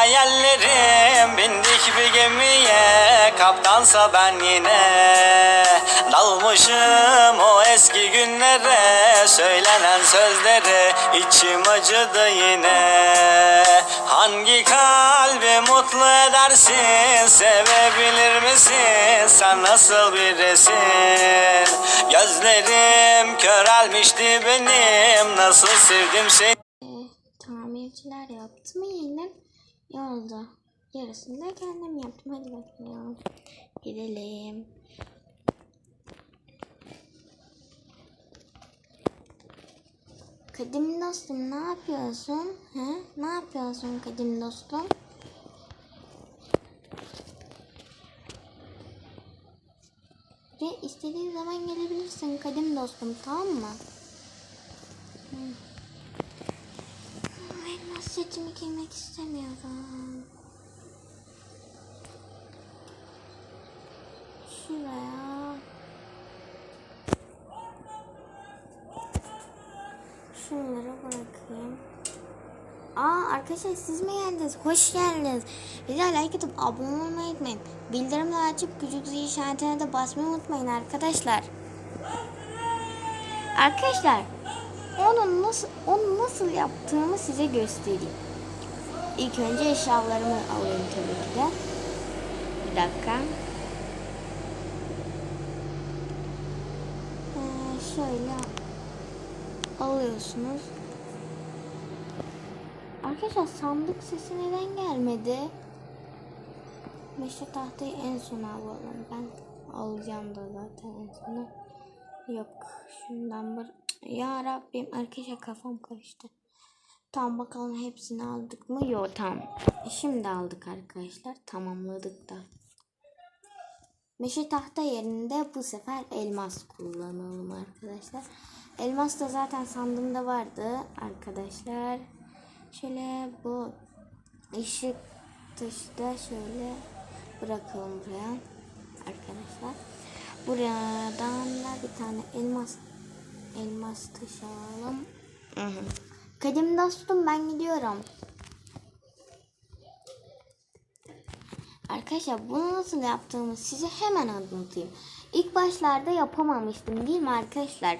hayallerim Bindik bir gemiye. Kaptansa ben yine Dalmışım o eski günlere. Söylenen sözlere içim acıdı yine. Hangi kalbi mutlu edersin? Sevebilir misin? Sen nasıl birisin? Gözlerim körelmişti benim. Nasıl sevdim seni? Ee, tamirciler yaptı mı yine? Oldu. Yarısını da kendim yaptım. Hadi bakalım. Gidelim. Kadim dostum ne yapıyorsun? He? Ne yapıyorsun kadim dostum? Ve istediğin zaman gelebilirsin kadim dostum tamam mı? Setimi giymek istemiyorum. Şuraya. Şunları bırakayım. Aa arkadaşlar siz mi geldiniz? Hoş geldiniz. Bize like atıp abone olmayı unutmayın. Bildirimleri açıp küçük zil işaretine de basmayı unutmayın arkadaşlar. Arkadaşlar onu nasıl onu nasıl yaptığımı size göstereyim. İlk önce eşyalarımı alayım tabii ki de. Bir dakika. Ee, şöyle alıyorsunuz. Arkadaşlar sandık sesi neden gelmedi? Meşe tahtayı en son alalım. Ben alacağım da zaten en sona. Yok şundan bir... Ya Rabbim arkadaşlar kafam karıştı. Tamam bakalım hepsini aldık mı? Yok tamam. Şimdi aldık arkadaşlar. Tamamladık da. Meşe tahta yerinde bu sefer elmas kullanalım arkadaşlar. Elmas da zaten sandığımda vardı arkadaşlar. Şöyle bu ışık taşı da şöyle bırakalım buraya arkadaşlar. Buradan da bir tane elmas elmas taşı alalım. Kadim dostum ben gidiyorum. Arkadaşlar bunu nasıl yaptığımı size hemen anlatayım. İlk başlarda yapamamıştım değil mi arkadaşlar?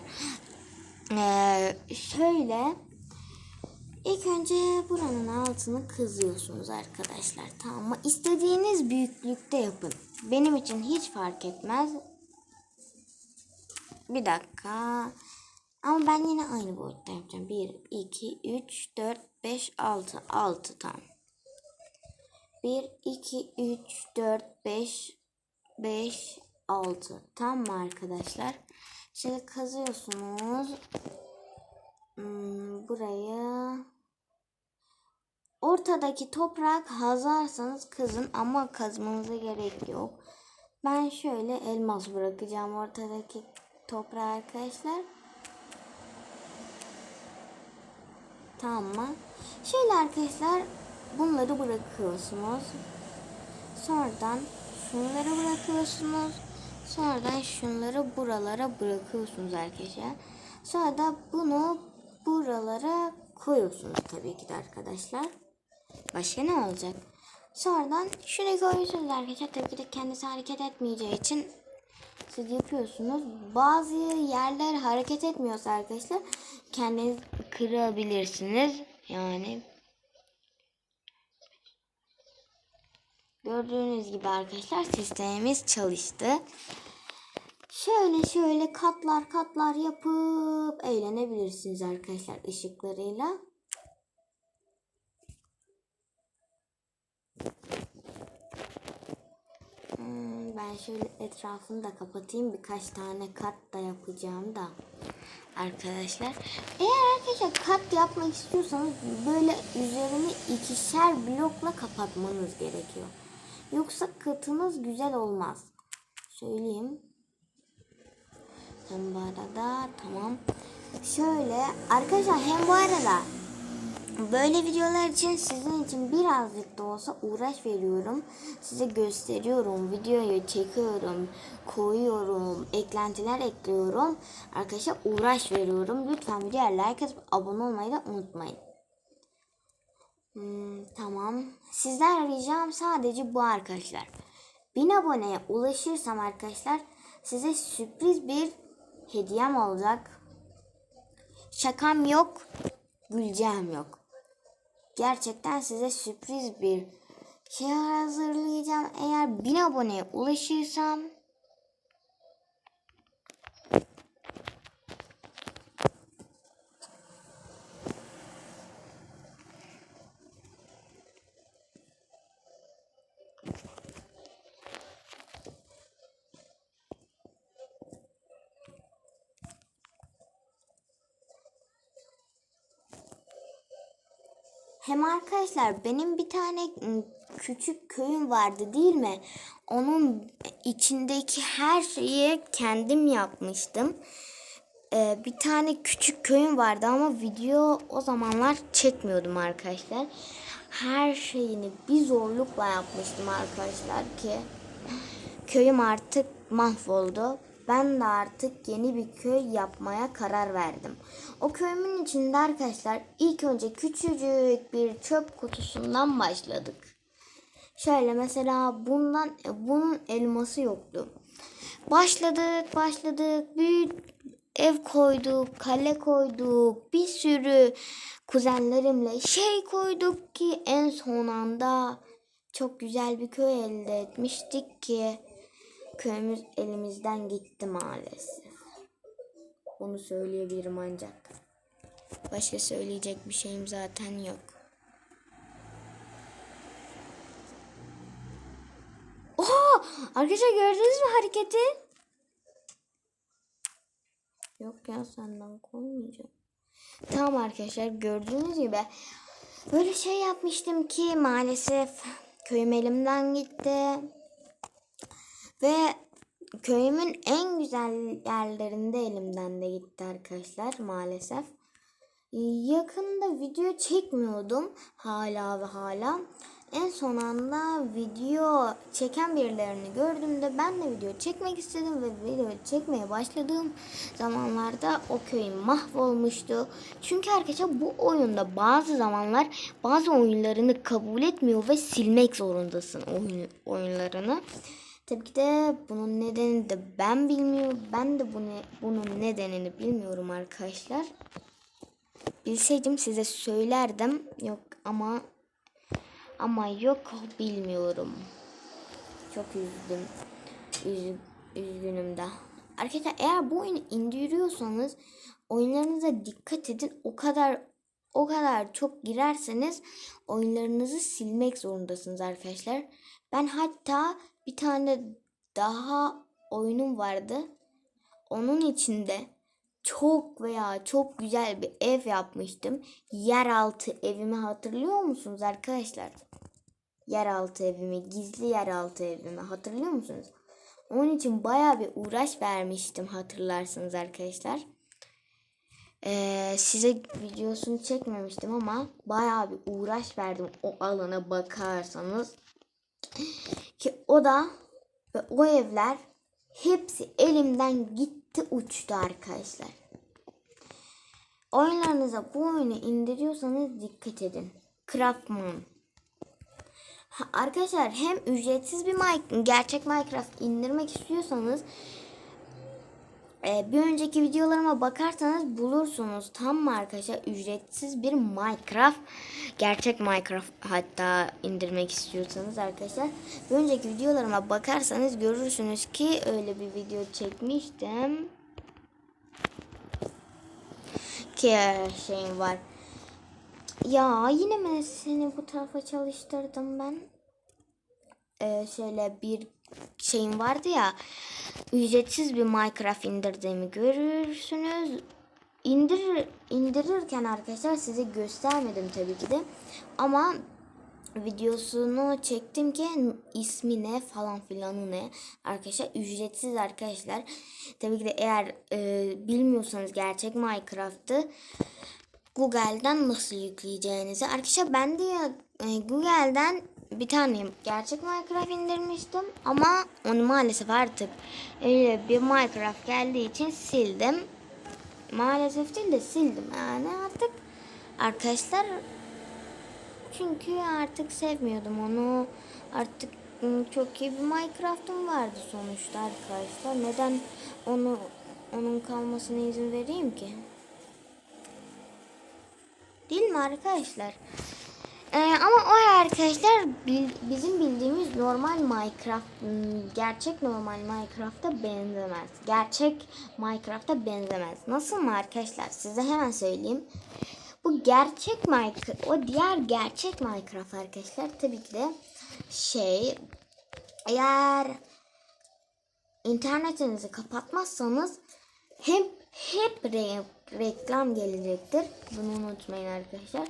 Ee, şöyle ilk önce buranın altını kızıyorsunuz arkadaşlar tamam mı? İstediğiniz büyüklükte yapın. Benim için hiç fark etmez. Bir dakika. Ama ben yine aynı boyutta yapacağım. 1, 2, 3, 4, 5, 6. 6 tamam. 1, 2, 3, 4, 5, 5, 6. Tamam mı arkadaşlar? Şöyle kazıyorsunuz. Hmm, burayı ortadaki toprak kazarsanız kazın ama kazmanıza gerek yok. Ben şöyle elmas bırakacağım ortadaki toprağı arkadaşlar. Tamam mı? Şöyle arkadaşlar bunları bırakıyorsunuz. Sonradan şunları bırakıyorsunuz. Sonradan şunları buralara bırakıyorsunuz arkadaşlar. Sonra da bunu buralara koyuyorsunuz tabii ki de arkadaşlar. Başka ne olacak? Sonradan şunu koyuyorsunuz arkadaşlar. Tabii ki de kendisi hareket etmeyeceği için siz yapıyorsunuz. Bazı yerler hareket etmiyorsa arkadaşlar kendiniz kırabilirsiniz. Yani gördüğünüz gibi arkadaşlar sistemimiz çalıştı. Şöyle şöyle katlar katlar yapıp eğlenebilirsiniz arkadaşlar ışıklarıyla. Ben şöyle etrafını da kapatayım. Birkaç tane kat da yapacağım da. Arkadaşlar. Eğer arkadaşlar kat yapmak istiyorsanız böyle üzerini ikişer blokla kapatmanız gerekiyor. Yoksa katınız güzel olmaz. Söyleyeyim. Hem bu arada tamam. Şöyle arkadaşlar hem bu arada Böyle videolar için sizin için birazcık da olsa uğraş veriyorum. Size gösteriyorum, videoyu çekiyorum, koyuyorum, eklentiler ekliyorum. Arkadaşlar uğraş veriyorum. Lütfen videoya like atıp abone olmayı da unutmayın. Hmm, tamam. Sizden ricam sadece bu arkadaşlar. 1000 aboneye ulaşırsam arkadaşlar size sürpriz bir hediyem olacak. Şakam yok, güleceğim yok. Gerçekten size sürpriz bir şey hazırlayacağım. Eğer 1000 aboneye ulaşırsam Hem arkadaşlar benim bir tane ım, küçük köyüm vardı değil mi? Onun içindeki her şeyi kendim yapmıştım. Ee, bir tane küçük köyüm vardı ama video o zamanlar çekmiyordum arkadaşlar. Her şeyini bir zorlukla yapmıştım arkadaşlar ki köyüm artık mahvoldu. Ben de artık yeni bir köy yapmaya karar verdim. O köyümün içinde arkadaşlar ilk önce küçücük bir çöp kutusundan başladık. Şöyle mesela bundan bunun elması yoktu. Başladık, başladık. Bir ev koyduk, kale koyduk. Bir sürü kuzenlerimle şey koyduk ki en son anda çok güzel bir köy elde etmiştik ki köyümüz elimizden gitti maalesef. Bunu söyleyebilirim ancak. Başka söyleyecek bir şeyim zaten yok. Oha! Arkadaşlar gördünüz mü hareketi? Yok ya senden koymayacağım. Tamam arkadaşlar gördüğünüz gibi böyle şey yapmıştım ki maalesef köyüm elimden gitti. Ve köyümün en güzel yerlerinde elimden de gitti arkadaşlar maalesef. Yakında video çekmiyordum hala ve hala. En son anda video çeken birilerini gördüğümde ben de video çekmek istedim ve video çekmeye başladığım zamanlarda o köyüm mahvolmuştu. Çünkü arkadaşlar bu oyunda bazı zamanlar bazı oyunlarını kabul etmiyor ve silmek zorundasın oyun, oyunlarını. Tabii ki de bunun nedeni de ben bilmiyorum. Ben de bunu, bunun nedenini bilmiyorum arkadaşlar. Bilseydim size söylerdim. Yok ama ama yok bilmiyorum. Çok üzdüm. Üz, üzgünüm de. Arkadaşlar eğer bu oyunu indiriyorsanız oyunlarınıza dikkat edin. O kadar o kadar çok girerseniz oyunlarınızı silmek zorundasınız arkadaşlar. Ben hatta bir tane daha oyunum vardı. Onun içinde çok veya çok güzel bir ev yapmıştım. Yeraltı evimi hatırlıyor musunuz arkadaşlar? Yeraltı evimi, gizli yeraltı evimi hatırlıyor musunuz? Onun için baya bir uğraş vermiştim hatırlarsınız arkadaşlar. Ee, size videosunu çekmemiştim ama baya bir uğraş verdim o alana bakarsanız. Ki o da ve o evler hepsi elimden gitti uçtu arkadaşlar. Oyunlarınıza bu oyunu indiriyorsanız dikkat edin. Craftman. Arkadaşlar hem ücretsiz bir Minecraft, gerçek Minecraft indirmek istiyorsanız e, bir önceki videolarıma bakarsanız bulursunuz. Tam mı arkadaşlar ücretsiz bir Minecraft. Gerçek Minecraft hatta indirmek istiyorsanız arkadaşlar. Bir önceki videolarıma bakarsanız görürsünüz ki öyle bir video çekmiştim. Ki şeyim var. Ya yine mi seni bu tarafa çalıştırdım ben? Ee, şöyle bir şeyim vardı ya ücretsiz bir Minecraft indirdiğimi görürsünüz. İndir, indirirken arkadaşlar size göstermedim tabii ki de. Ama videosunu çektim ki ismi ne falan filanı ne. Arkadaşlar ücretsiz arkadaşlar. Tabii ki de eğer e, bilmiyorsanız gerçek Minecraft'ı Google'dan nasıl yükleyeceğinizi. Arkadaşlar ben de e, Google'dan bir tane gerçek Minecraft indirmiştim ama onu maalesef artık öyle bir Minecraft geldiği için sildim. Maalesef değil de sildim yani artık arkadaşlar çünkü artık sevmiyordum onu. Artık ım, çok iyi bir Minecraft'ım vardı sonuçta arkadaşlar. Neden onu onun kalmasına izin vereyim ki? Değil mi arkadaşlar? Ee, ama o arkadaşlar bizim bildiğimiz normal Minecraft, ım, gerçek normal Minecraft'a benzemez. Gerçek Minecraft'a benzemez. Nasıl mı arkadaşlar? Size hemen söyleyeyim. Bu gerçek Minecraft, o diğer gerçek Minecraft arkadaşlar tabii ki de şey eğer internetinizi kapatmazsanız hep hep re- reklam gelecektir. Bunu unutmayın arkadaşlar.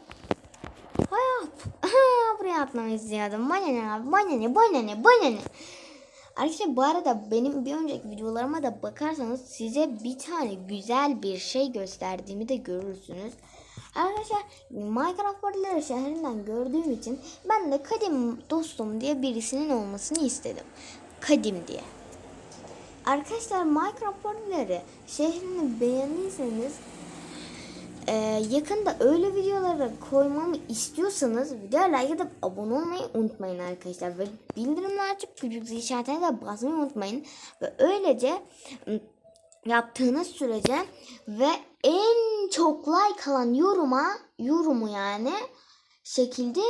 Buraya atlamayı istiyordum. Bana ne abi? Bana? Arkadaşlar bu arada benim bir önceki videolarıma da bakarsanız size bir tane güzel bir şey gösterdiğimi de görürsünüz. Arkadaşlar Minecraft Warrior şehrinden gördüğüm için ben de Kadim dostum diye birisinin olmasını istedim. Kadim diye. Arkadaşlar Minecraft Warrior'ı şehrini beğendiyseniz ee, yakında öyle videoları koymamı istiyorsanız videoya like edip abone olmayı unutmayın arkadaşlar. Ve bildirimler açıp küçük zil işaretine de basmayı unutmayın. Ve öylece ım, yaptığınız sürece ve en çok like alan yoruma, yorumu yani şekilde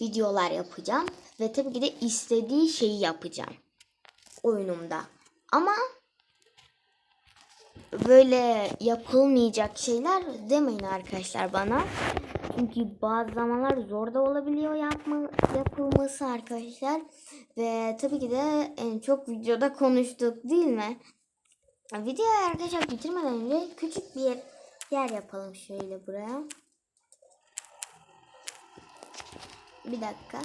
videolar yapacağım. Ve tabii ki de istediği şeyi yapacağım oyunumda. Ama böyle yapılmayacak şeyler demeyin arkadaşlar bana. Çünkü bazı zamanlar zor da olabiliyor yapma, yapılması arkadaşlar. Ve tabii ki de en çok videoda konuştuk değil mi? Videoyu arkadaşlar bitirmeden önce küçük bir yer, yer yapalım şöyle buraya. Bir dakika.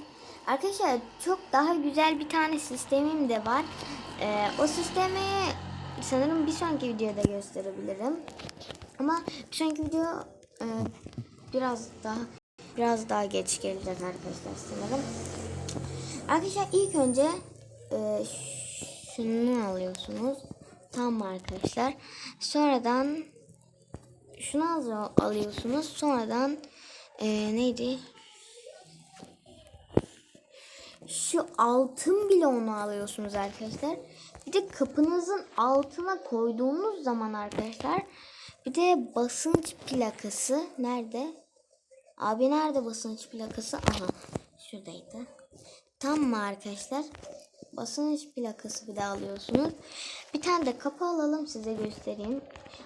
Arkadaşlar çok daha güzel bir tane sistemim de var. Ee, o sistemi sanırım bir sonraki videoda gösterebilirim. Ama bir sonraki video e, biraz daha biraz daha geç gelecek arkadaşlar sanırım. Arkadaşlar ilk önce e, şunu alıyorsunuz. Tamam arkadaşlar. Sonradan şunu al- alıyorsunuz. Sonradan e, neydi? Şu altın bile onu alıyorsunuz arkadaşlar. Bir de kapınızın altına koyduğunuz zaman arkadaşlar bir de basınç plakası nerede? Abi nerede basınç plakası? Aha şuradaydı. Tam mı arkadaşlar? Basınç plakası bir de alıyorsunuz. Bir tane de kapı alalım size göstereyim.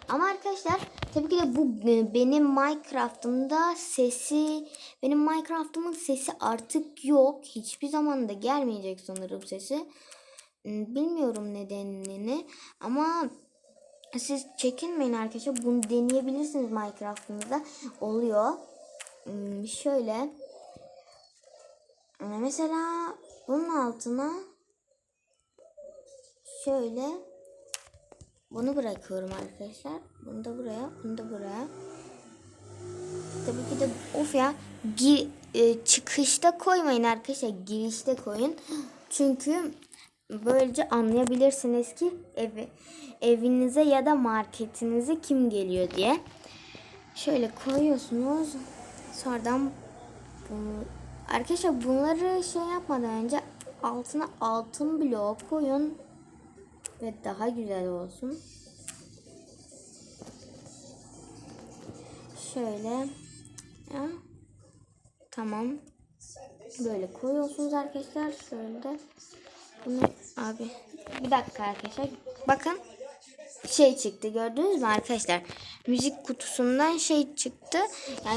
Ama arkadaşlar tabii ki de bu benim Minecraft'ımda sesi benim Minecraft'ımın sesi artık yok. Hiçbir zaman da gelmeyecek sanırım sesi. Hmm, Bilmiyorum nedenini ama siz çekinmeyin arkadaşlar. Bunu deneyebilirsiniz Minecraft'ınızda. Oluyor. Hmm, Şöyle. Mesela bunun altına şöyle bunu bırakıyorum arkadaşlar. Bunu da buraya, bunu da buraya. Tabii ki de of ya gir, e, çıkışta koymayın arkadaşlar. Girişte koyun. Çünkü böylece anlayabilirsiniz ki evi, evinize ya da marketinize kim geliyor diye. Şöyle koyuyorsunuz. Sonradan bunu arkadaşlar bunları şey yapmadan önce altına altın bloğu koyun ve daha güzel olsun. Şöyle ya. Tamam. Böyle koyuyorsunuz arkadaşlar. Şöyle bunu abi bir dakika arkadaşlar. Bakın şey çıktı gördünüz mü arkadaşlar? Müzik kutusundan şey çıktı. Yani